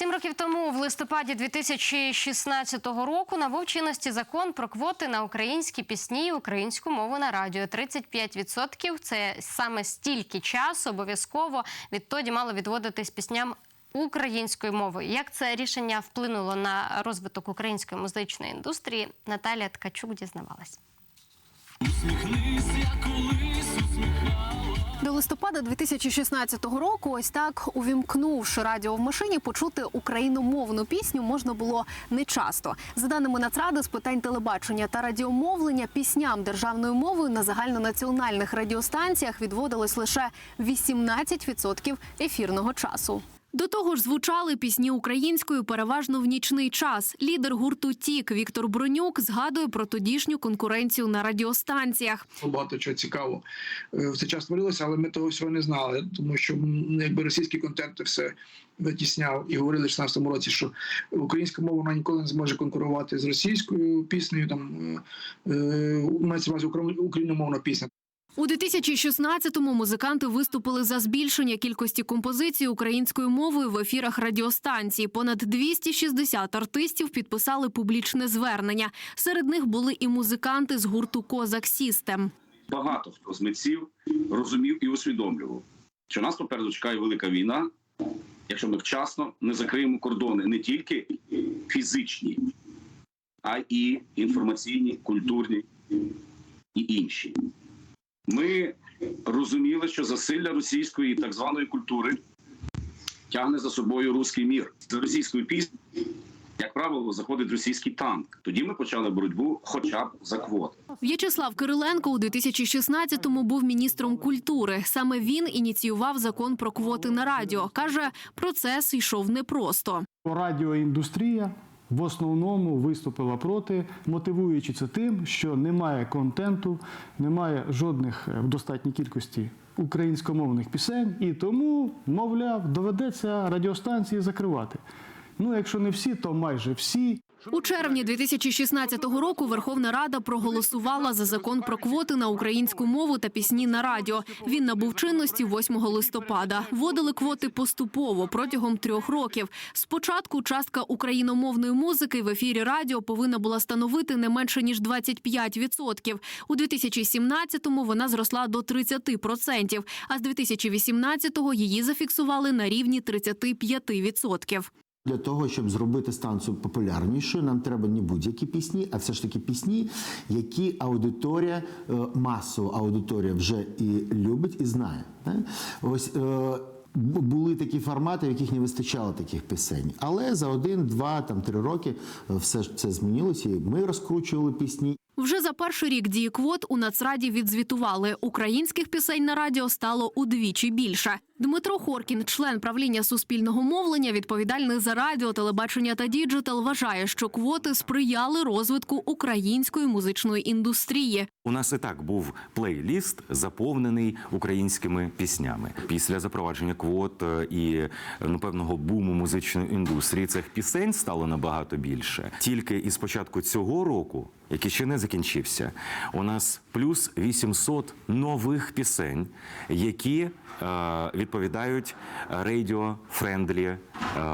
Сім років тому, в листопаді 2016 року, набув чинності закон про квоти на українські пісні і українську мову на радіо. 35% – це саме стільки часу обов'язково відтоді мало відводитись пісням українською мовою. Як це рішення вплинуло на розвиток української музичної індустрії? Наталія Ткачук дізнавалась. До листопада 2016 року, ось так увімкнувши радіо в машині, почути україномовну пісню можна було нечасто. За даними Нацради з питань телебачення та радіомовлення, пісням державною мовою на загальнонаціональних радіостанціях відводилось лише 18% ефірного часу. До того ж, звучали пісні українською переважно в нічний час. Лідер гурту Тік Віктор Бронюк згадує про тодішню конкуренцію на радіостанціях. багато чого цікаво е, в цей час творилося, але ми того всього не знали, тому що якби російський контент все витісняв і говорили в 16-му році, що українська мова вона ніколи не зможе конкурувати з російською піснею. Там е, е, мається увазі укра- україномовна пісня. У 2016-му музиканти виступили за збільшення кількості композицій українською мовою в ефірах радіостанції. Понад 260 артистів підписали публічне звернення. Серед них були і музиканти з гурту Козак Сістем. багато хто з митців розумів і усвідомлював, що нас попереду чекає велика війна, якщо ми вчасно не закриємо кордони не тільки фізичні, а й інформаційні, культурні і інші. Ми розуміли, що засилля російської так званої культури тягне за собою руський мір. З російської пісні, як правило, заходить російський танк. Тоді ми почали боротьбу хоча б за квоти. В'ячеслав Кириленко у 2016-му був міністром культури. Саме він ініціював закон про квоти на радіо. Каже, процес йшов непросто. Радіоіндустрія в основному виступила проти, мотивуючи це тим, що немає контенту, немає жодних е, в достатній кількості українськомовних пісень, і тому, мовляв, доведеться радіостанції закривати. Ну, якщо не всі, то майже всі. У червні 2016 року Верховна Рада проголосувала за закон про квоти на українську мову та пісні на радіо. Він набув чинності 8 листопада. Вводили квоти поступово протягом трьох років. Спочатку частка україномовної музики в ефірі радіо повинна була становити не менше ніж 25%. У 2017-му вона зросла до 30%, а з 2018-го її зафіксували на рівні 35%. Для того, щоб зробити станцію популярнішою, нам треба не будь-які пісні, а все ж таки пісні, які аудиторія, е, масова аудиторія вже і любить, і знає. Ось е, були такі формати, в яких не вистачало таких пісень. Але за один, два, там три роки е, все ж це змінилося. І ми розкручували пісні. Вже за перший рік дії квот у Нацраді відзвітували. Українських пісень на радіо стало удвічі більше. Дмитро Хоркін, член правління суспільного мовлення, відповідальний за радіо, телебачення та діджитал, вважає, що квоти сприяли розвитку української музичної індустрії. У нас і так був плейліст заповнений українськими піснями. Після запровадження квот е, і ну, певного буму музичної індустрії цих пісень стало набагато більше. Тільки із початку цього року, який ще не закінчився, у нас плюс 800 нових пісень, які е, відповідають радіо-френдлі е,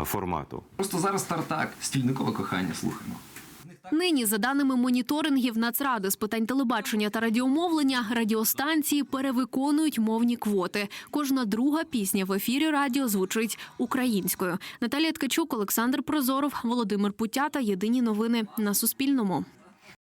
формату. Просто зараз тартак, стільникове кохання слухаємо. Нині, за даними моніторингів Нацради з питань телебачення та радіомовлення, радіостанції перевиконують мовні квоти. Кожна друга пісня в ефірі радіо звучить українською. Наталія Ткачук, Олександр Прозоров, Володимир Путята. Єдині новини на Суспільному.